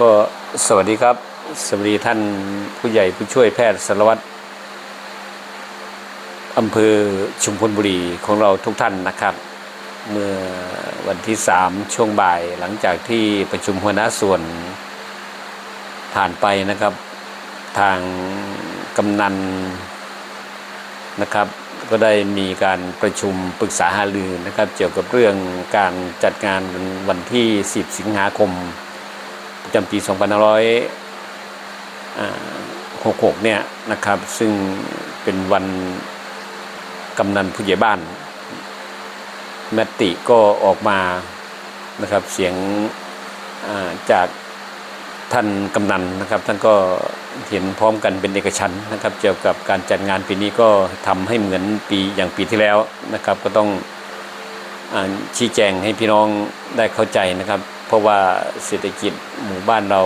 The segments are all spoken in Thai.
ก็สวัสดีครับ สวัสดีท่านผู้ใหญ่ผู้ช่วยแพทย์สารวัตรอำเภอชุมพลบุรีของเราทุกท่านนะครับ เมื่อวันที่สามช่วงบ่ายหลังจากที่ประชุมหัวหน้าส่วนผ่านไปนะครับ ทางกำนันนะครับ ก็ได้มีการประชุมปรึกษาหารือนะครับ เกี่ยวกับเรื่องการจัดงานวันที่ 10 สิงหาคม ประจำปี 2566 เนี่ยนะครับซึ่งเป็นวันกำนันผู้ใหญ่บ้านมติก็ออกมานะครับเสียงจากท่านกำนันนะครับท่านก็เห็นพร้อมกันเป็นเอกฉันนะครับเกี่ยวกับการจัดงานปีนี้ก็ทำให้เหมือนปีอย่างปีที่แล้วนะครับ ก็ต้องอชี้แจงให้พี่น้องได้เข้าใจนะครับ เพราะว่าเศรษฐกิจหมู่บ้านเรา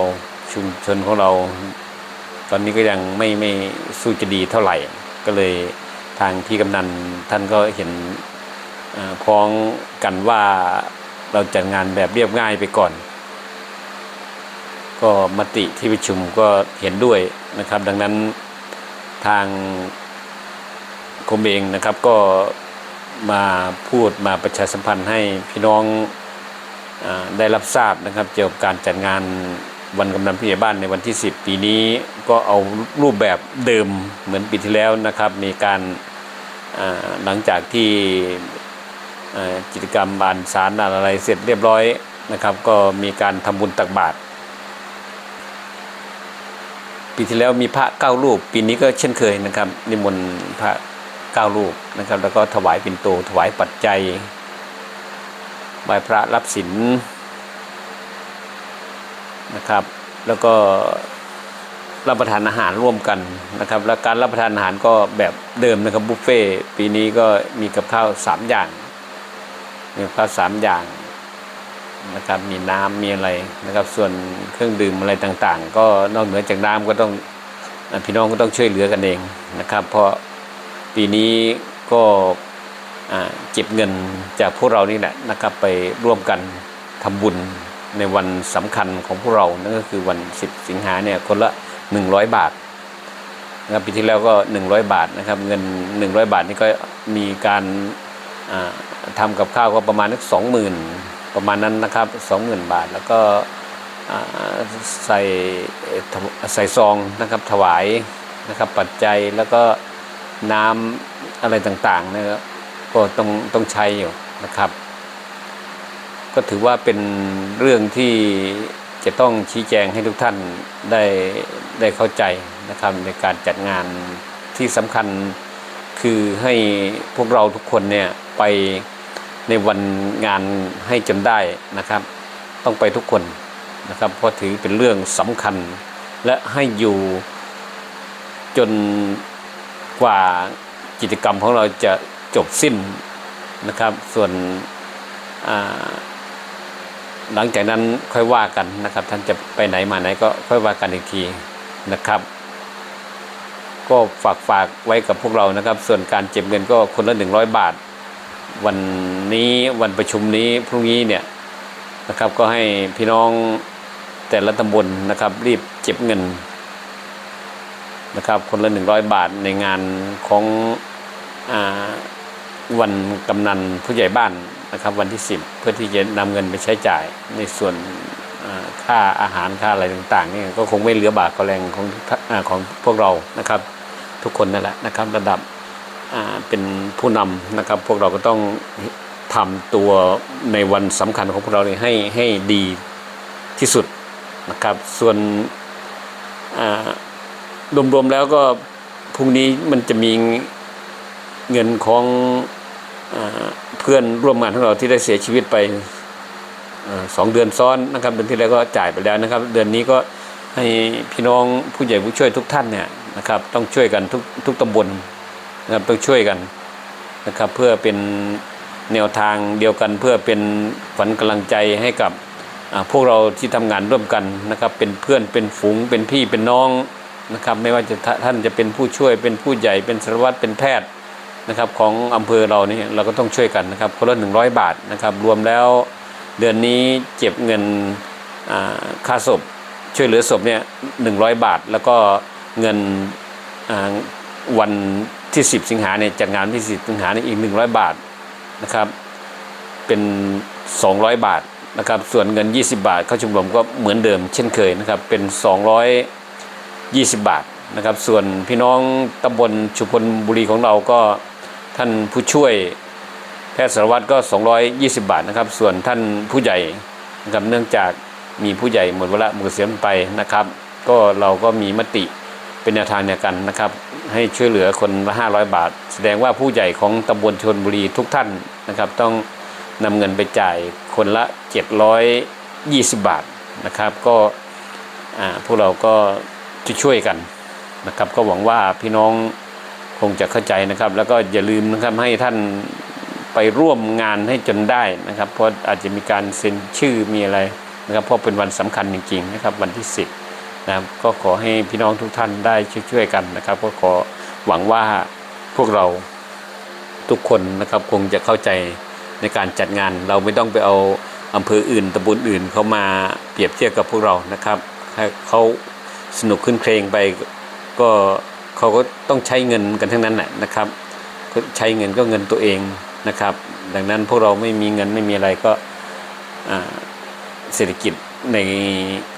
ชุมชนของเรา ตอนนี้ก็ยังไม่ไม่สู้จะดีเท่าไหร่ ก็เลยทางพี่กำนันท่านก็เห็นพ้องกันว่าเราจัดงานแบบเรียบง่ายไปก่อน ก็มติที่ประชุมก็เห็นด้วยนะครับ ดังนั้นทางกรมเองนะครับก็มาพูดมาประชาสัมพันธ์ให้พี่น้อง ได้รับทราบนะครับเกี่ยวกับการจัดงานวันกำนันผู้ใหญ่บ้านในวันที่ 10 ปีนี้ก็เอารูปแบบเดิมเหมือนปีที่แล้วนะครับ มีการหลังจากที่กิจกรรมบานสารอะไรเสร็จเรียบร้อยนะครับ ก็มีการทำบุญตักบาตรปีที่แล้วมีพระเก้ารูป ปีนี้ก็เช่นเคยนะครับ นิมนต์พระเก้ารูปนะครับ แล้วก็ถวายปิ่นโตถวายปัจจัย ว้พระรับศีลนะครับ แล้วก็รับประทานอาหารร่วมกันนะครับ และการรับประทานอาหารก็แบบเดิมนะครับบุฟเฟ่ปีนี้ก็มีกับข้าวสามอย่างมีข้าวสามอย่างนะครับมีน้ำมีอะไรนะครับ ส่วนเครื่องดื่มอะไรต่างๆ ก็นอกเหนือจากน้ำก็ต้องพี่น้องก็ต้องช่วยเหลือกันเองนะครับ เพราะปีนี้ก็ เก็บเงินจากพวกเรานี่แหละนะครับไปร่วมกันทำบุญในวันสำคัญของพวกเรานั่นก็คือวัน 10 สิงหาเนี่ยคนละ 100 บาทนะครับปีที่แล้วก็ 100 บาทนะครับเงิน 100 บาทนี่ก็มีการอ่าทำกับข้าวก็ประมาณนักสองหมื่นประมาณนั้นนะครับสองหมื่นบาทแล้วก็ใส่ใส่ซองนะครับถวายนะครับปัจจัยแล้วก็น้ำอะไรต่างๆนะครับ ก็ต้องต้องใช้อยู่นะครับ ก็ถือว่าเป็นเรื่องที่จะต้องชี้แจงให้ทุกท่านได้ได้เข้าใจนะครับในการจัดงานที่สำคัญคือให้พวกเราทุกคนเนี่ยไปในวันงานให้จำได้นะครับ ต้องไปทุกคนนะครับเพราะถือเป็นเรื่องสำคัญ และให้อยู่จนกว่ากิจกรรมของเราจะ จบสิ้นนะครับ ส่วนหลังจากนั้นค่อยว่ากันนะครับ ท่านจะไปไหนมาไหนก็ค่อยว่ากันอีกทีนะครับ ก็ฝากฝากไว้กับพวกเรานะครับ ส่วนการเจ็บเงินก็คนละ 100 บาท วันนี้วันประชุมนี้พรุ่งนี้เนี่ยนะครับ ก็ให้พี่น้องแต่ละตำบลนะครับ รีบเก็บเงินนะครับ คนละหนึ่งร้อยบาทในงานของอ่า วันกำนันผู้ใหญ่บ้านนะครับวันที่ 10 เพื่อที่จะนำเงินไปใช้จ่ายในส่วนค่าอาหารค่าอะไรต่างๆนี่ก็คงไม่เหลือบาทก็แรงของอของพวกเรานะครับ ทุกคนนั่นแหละนะครับ ระดับเป็นผู้นำนะครับ พวกเราก็ต้องทำตัวในวันสำคัญของพวกเราให้ให้ดีที่สุดนะครับ ส่วนรวมๆแล้วก็พรุ่งนี้มันจะมี เงินของอเพื่อนร่วมงานของเราที่ได้เสียชีวิตไปอสองเดือนซ้อนนะครับเดือนที่แล้วก็จ่ายไปแล้วนะครับ เดือนนี้ก็ให้พี่น้องผู้ใหญ่ผู้ช่วยทุกท่านเนี่ยนะครับ ต้องช่วยกันทุกทุกตำบลนะครับต้องช่วยกันนะครับ เพื่อเป็นแนวทางเดียวกันเพื่อเป็นขวัญกำลังใจให้กับพวกเราที่ทำงานร่วมกันนะครับ เป็นเพื่อนเป็นฝูงเป็นพี่เป็นน้องนะครับ ไม่ว่าจะท่าท่านจะเป็นผู้ช่วยเป็นผู้ใหญ่เป็นสารวัตรเป็นแพทย์ นะครับของอำเภอเรานี่เราก็ต้องช่วยกันนะครับคนละหนึ่งร้อยบาทนะครับรวมแล้วเดือนนี้เก็บเงินอาค่าศพช่วยเหลือศพเนี่ยหนึ่งร้อยบาท แล้วก็เงินอาวันที่ 10 สิงหาเนี่ยจัดงานที่ 10 สิงหาเนี่ยอีก 100 บาทนะครับเป็น 200 บาทนะครับส่วนเงิน 20 บาท เข้าชมรมก็เหมือนเดิมเช่นเคยนะครับเป็น 220 บาทนะครับส่วนพี่น้องตำบลชุมพลบุรีของเราก็ ท่านผู้ช่วยแพทย์สารวัตรก็ 220 บาทนะครับ ส่วนท่านผู้ใหญ่นะครับเนื่องจากมีผู้ใหญ่หมดเวลาหมดเกษียณไปนะครับ ก็เราก็มีมติเป็นแนวทางเดียวกันนะครับ ให้ช่วยเหลือคนละ 500 บาท แสดงว่าผู้ใหญ่ของตำบลชนบุรีทุกท่านนะครับ ต้องนำเงินไปจ่ายคนละ 720 บาทนะครับ ก็พวกเราก็จะช่วยกันนะครับ ก็หวังว่าพี่น้อง คงจะเข้าใจนะครับ แล้วก็อย่าลืมนะครับให้ท่านไปร่วมงานให้จนได้นะครับ เพราะอาจจะมีการเซ็นชื่อมีอะไรนะครับ เพราะเป็นวันสำคัญจริงๆนะครับ วันที่ 10นะครับก็ขอให้พี่น้องทุกท่านได้ช่วยๆกันนะครับ ก็ขอหวังว่าพวกเราทุกคนนะครับคงจะเข้าใจในการจัดงาน เราไม่ต้องไปเอาอำเภออื่นตำบลอื่นเขามาเปรียบเทียบกับพวกเรานะครับให้เขาสนุกขึ้นเครงไปก็ เขาก็ต้องใช้เงินกันทั้งนั้นแหละนะครับก็ใช้เงินก็เงินตัวเองนะครับ ดังนั้นพวกเราไม่มีเงินไม่มีอะไรก็เศรษฐกิจใน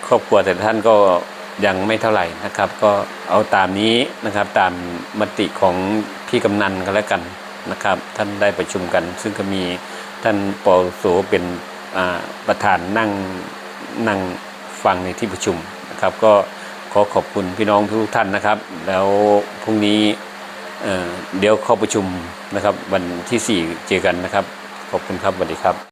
ครอบครัวแต่ท่านก็ยังไม่เท่าไหร่นะครับ ก็เอาตามนี้นะครับตามมติของพี่กำนันกันแล้วกันนะครับ ท่านได้ประชุมกัน ซึ่งก็มีท่านปอโสเป็นประธานนั่งนั่งฟังในที่ประชุมนะครับ ก็ ขอขอบคุณพี่น้องทุกท่านนะครับ แล้วพรุ่งนี้เเดี๋ยวเข้าประชุมนะครับ วันที่ 4 เจอกันนะครับ ขอบคุณครับสวัสดีครับ